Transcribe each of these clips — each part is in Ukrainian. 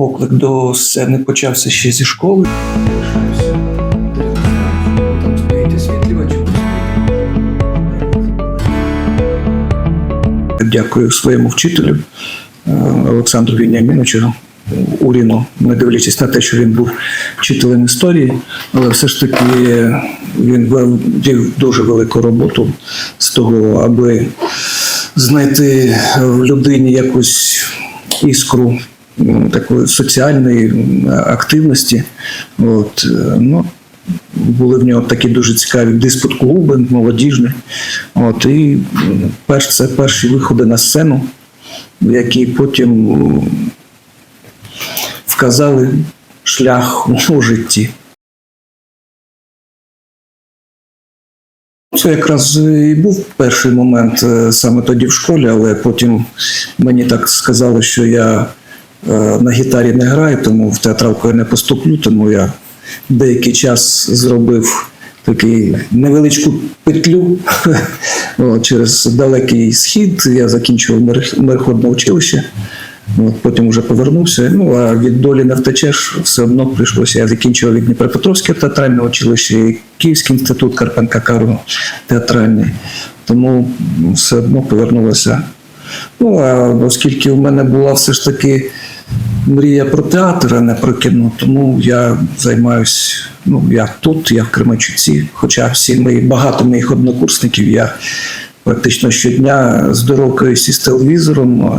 Поклик до сцени почався ще зі школи. Дякую своєму вчителю е, Олександру Вініаміновичу Уріну, не дивлячись на те, що він був вчителем історії, але все ж таки він вів дуже велику роботу з того, аби знайти в людині якусь іскру такої соціальної активності. От, е, ну, були в нього такі дуже цікаві диспут-клуби, молодіжні. От, і перш, це перші виходи на сцену, які потім вказали шлях у житті. Це якраз і був перший момент е, саме тоді в школі, але потім мені так сказали, що я на гітарі не граю, тому в театралку я не поступлю, тому я деякий час зробив такий невеличку петлю через далекий схід. Я закінчував мер- училище. От, потім вже повернувся. Ну а від долі не втечеш, все одно прийшлося. Я закінчував і Дніпропетровське театральне училище, і Київський інститут Карпенка Кару театральний. Тому все одно повернулося. Ну, а оскільки у мене була все ж таки мрія про театр, а не про кіно, тому я займаюся. Ну, я тут, я в Кременчуці, хоча всі мої багато моїх однокурсників я практично щодня з дорогою зі телевізором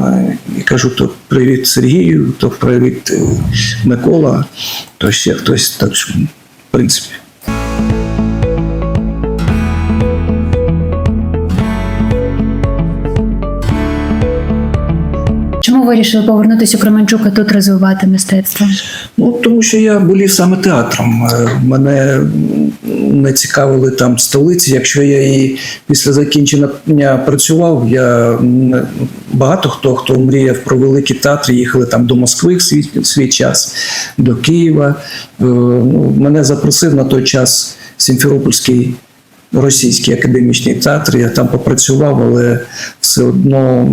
і кажу: то привіт Сергію, то привіт е, Микола, то ще хтось. Так в принципі. Вирішили повернутися у Кременчук і тут розвивати мистецтво? Ну, тому що я болів саме театром. Е, Мене не цікавили там столиці. Якщо я і після закінчення працював, я багато хто хто мріяв про великі театри, їхали там до Москви в свій, в свій час, до Києва. Е, Ну, мене запросив на той час Сімферопольський російський академічний театр. Я там попрацював, але все одно.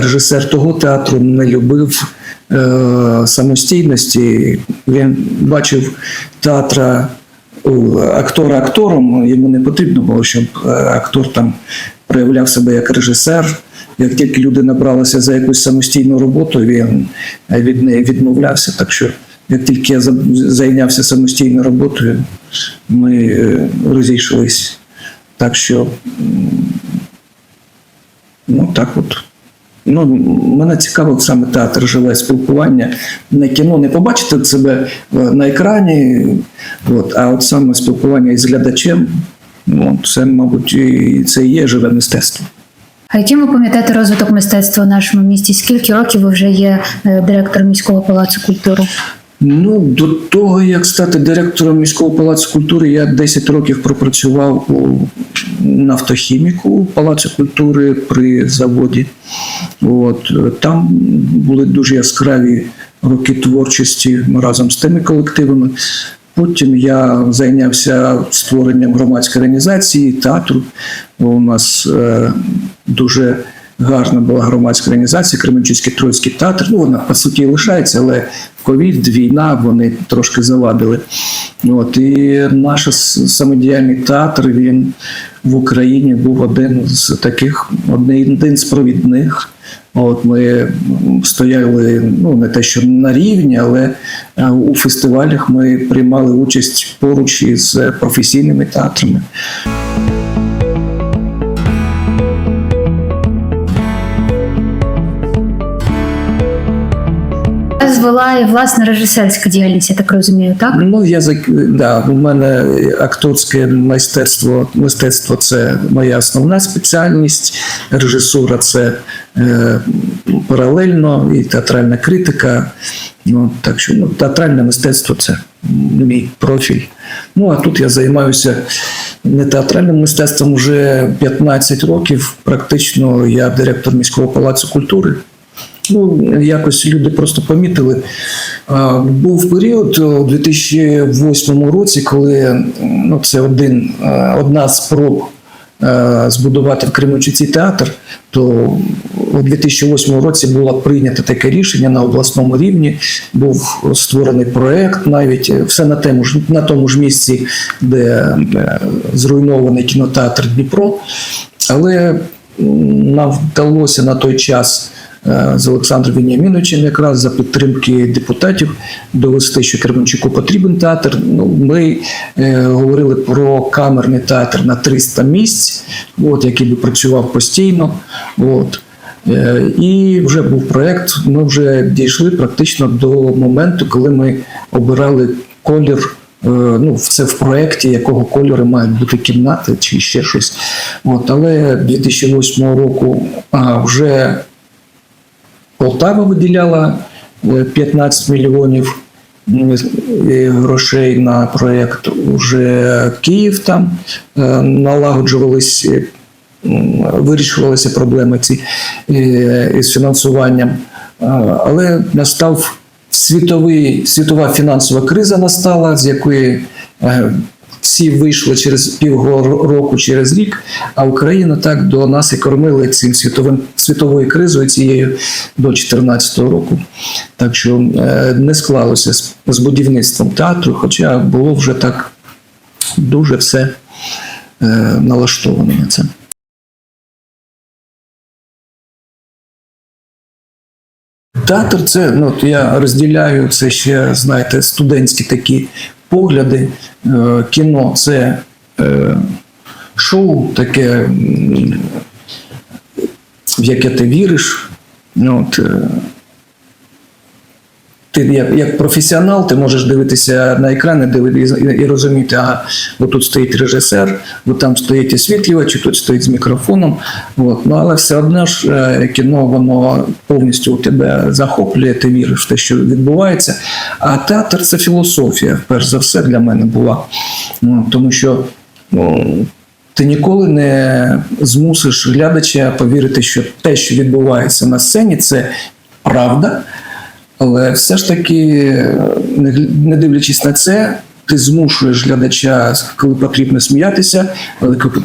Режисер того театру не любив е, самостійності. Він бачив театра актора актором. Йому не потрібно було, щоб е, актор там проявляв себе як режисер. Як тільки люди набралися за якусь самостійну роботу, він від неї відмовлявся. Так що, як тільки я зайнявся самостійною роботою, ми е, розійшлись. Так що, ну так от. Ну, мене цікавив саме театр, живе спілкування, не кіно, не побачити себе е, на екрані, от, а от саме спілкування із глядачем, ну, це, мабуть, і це і є живе мистецтво. А яким ви пам'ятаєте розвиток мистецтва в нашому місті? Скільки років ви вже є е, директором міського палацу культури? Ну, до того, як стати директором міського палацу культури, я 10 років пропрацював у нафтохіміку Палацу культури при заводі. От, там були дуже яскраві роки творчості разом з тими колективами. Потім я зайнявся створенням громадської організації, театру. У нас е, дуже гарна була громадська організація, Кременчуцький Троїцький театр. Ну, вона по суті лишається, але ковід, війна, вони трошки завадили. От, і наш самодіяльний театр він в Україні був один з таких, один, з провідних. От ми стояли ну не те, що на рівні, але у фестивалях ми приймали участь поруч із професійними театрами. Звела і власне режисерська діяльність, я так розумію, так? Ну, я да, у мене акторське майстерство, мистецтво це моя основна спеціальність. Режисура це е, паралельно і театральна критика. Ну, так що ну, театральне мистецтво це мій профіль. Ну а тут я займаюся не театральним мистецтвом вже 15 років. Практично я директор міського палацу культури. Ну, якось люди просто помітили. Був період у 2008 році, коли ну, це один, одна з спроб е, збудувати в Кременчуці театр, то у 2008 році було прийнято таке рішення на обласному рівні. Був створений проект, навіть е, все на тому ж на тому ж місці, де е, зруйнований кінотеатр Дніпро. Але нам вдалося на той час е, з Олександром Веніаміновичем якраз за підтримки депутатів довести, що Кременчуку потрібен театр. Ну, ми е, говорили про камерний театр на 300 місць, от, який би працював постійно. От. Е, І вже був проєкт. Ми вже дійшли практично до моменту, коли ми обирали колір. е, Ну, це в проєкті, якого кольору мають бути кімнати чи ще щось. От, але 2008 року а, вже Полтава виділяла е, 15 мільйонів е, грошей на проєкт. Уже Київ там е, налагоджувались, е, вирішувалися проблеми ці е, із фінансуванням. Але настав світовий, світова фінансова криза настала, з якої е, всі вийшли через півроку, через рік, а Україна так до нас і кормили цим світовим світовою кризою цією до 2014 року. Так що е, не склалося з, з будівництвом театру, хоча було вже так дуже все е, налаштовано на це. Театр це, ну, я розділяю це ще, знаєте, студентські такі погляди. Е, Кіно це е, шоу, таке, в яке ти віриш. Ну, От, е, ти як, як професіонал, ти можеш дивитися на екрани дивитися і, і розуміти, ага, от тут стоїть режисер, от там стоїть освітлювач, тут стоїть з мікрофоном. От. Ну, але все одно ж е, кіно воно повністю у тебе захоплює, ти віриш в те, що відбувається. А театр це філософія, перш за все, для мене була. Ну, тому що ну, ти ніколи не змусиш глядача повірити, що те, що відбувається на сцені, це правда. Але все ж таки, не дивлячись на це, ти змушуєш глядача, коли потрібно сміятися,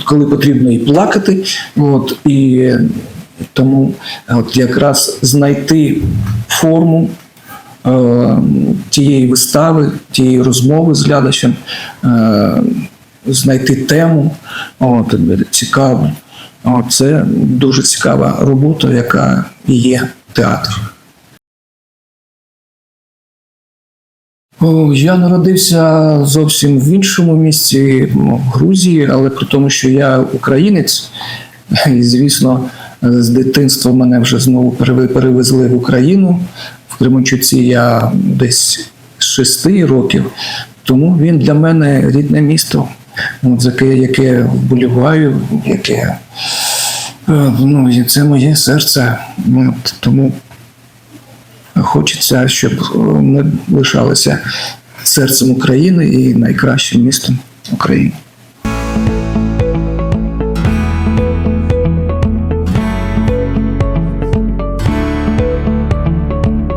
коли потрібно і плакати. От, і тому от якраз знайти форму е, тієї вистави, тієї розмови з глядачем, е, знайти тему, от, цікаво. Це дуже цікава робота, яка є театр. Я народився зовсім в іншому місці, ну, в Грузії, але при тому, що я українець, і звісно, з дитинства мене вже знову перевезли в Україну. В Кременчуці я десь шести років, тому він для мене рідне місто, от, яке, вболіваю, яке е, ну, це моє серце. Тому Хочеться, щоб е, ми лишалися серцем України і найкращим містом України.